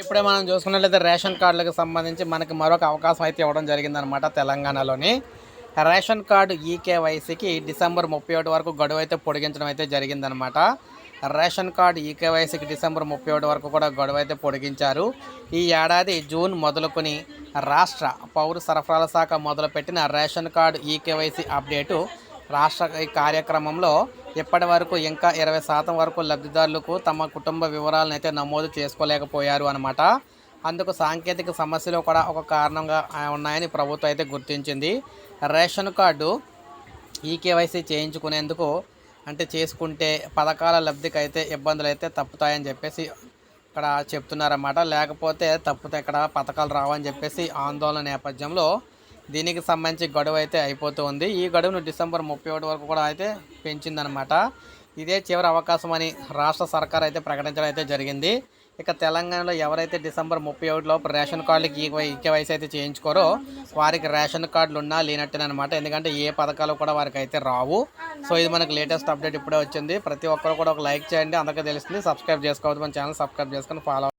ఇప్పుడే మనం చూసుకున్నట్లయితే రేషన్ కార్డులకు సంబంధించి మనకి మరొక అవకాశం అయితే ఇవ్వడం జరిగిందనమాట తెలంగాణలోని. రేషన్ కార్డు ఈకేవైసీకి డిసెంబర్ ముప్పై ఒకటి వరకు గడువు అయితే పొడిగించడం అయితే జరిగిందనమాట రేషన్ కార్డు ఈకేవైసీకి డిసెంబర్ ముప్పై ఒకటి వరకు కూడా గడువు అయితే పొడిగించారు. ఈ ఏడాది జూన్ మొదలుకొని రాష్ట్ర పౌర సరఫరాల శాఖ మొదలుపెట్టిన రేషన్ కార్డు ఈకేవైసీ అప్డేటు రాష్ట్ర కార్యక్రమంలో ఇప్పటి వరకు ఇంకా ఇరవై శాతం వరకు లబ్ధిదారులకు తమ కుటుంబ వివరాలను అయితే నమోదు చేసుకోలేకపోయారు అనమాట అందుకు సాంకేతిక సమస్యలు కూడా ఒక కారణంగా ఉన్నాయని ప్రభుత్వం అయితే గుర్తించింది. రేషన్ కార్డు ఈ కేవైసీ చేయించుకునేందుకు అంటే చేసుకుంటే పథకాల లబ్ధికి అయితే ఇబ్బందులు అయితే తప్పుతాయని చెప్పేసి ఇక్కడ చెప్తున్నారన్నమాట. లేకపోతే తప్పితే ఇక్కడ పథకాలు రావని చెప్పేసి ఆందోళన నేపథ్యంలో దీనికి సంబంధించి గడువు అయితే అయిపోతూ ఉంది. ఈ గడువును డిసెంబర్ ముప్పై ఒకటి వరకు కూడా అయితే పెంచిందనమాట ఇదే చివరి అవకాశం అని రాష్ట్ర సర్కార్ అయితే ప్రకటించడం అయితే జరిగింది. ఇక తెలంగాణలో ఎవరైతే డిసెంబర్ ముప్పై ఒకటిలోపు రేషన్ కార్డులకి ఈ ఈకేవైసీ అయితే చేయించుకోరో వారికి రేషన్ కార్డులు ఉన్నా లేనట్టేనమాట ఎందుకంటే ఏ పథకాలు కూడా వారికి అయితే రావు. సో ఇది మనకు లేటెస్ట్ అప్డేట్ ఇప్పుడే వచ్చింది. ప్రతి ఒక్కరు కూడా ఒక లైక్ చేయండి. అందరికీ తెలిసింది సబ్స్క్రైబ్ చేసుకోవద్దు. మన ఛానల్ సబ్స్క్రైబ్ చేసుకొని ఫాలో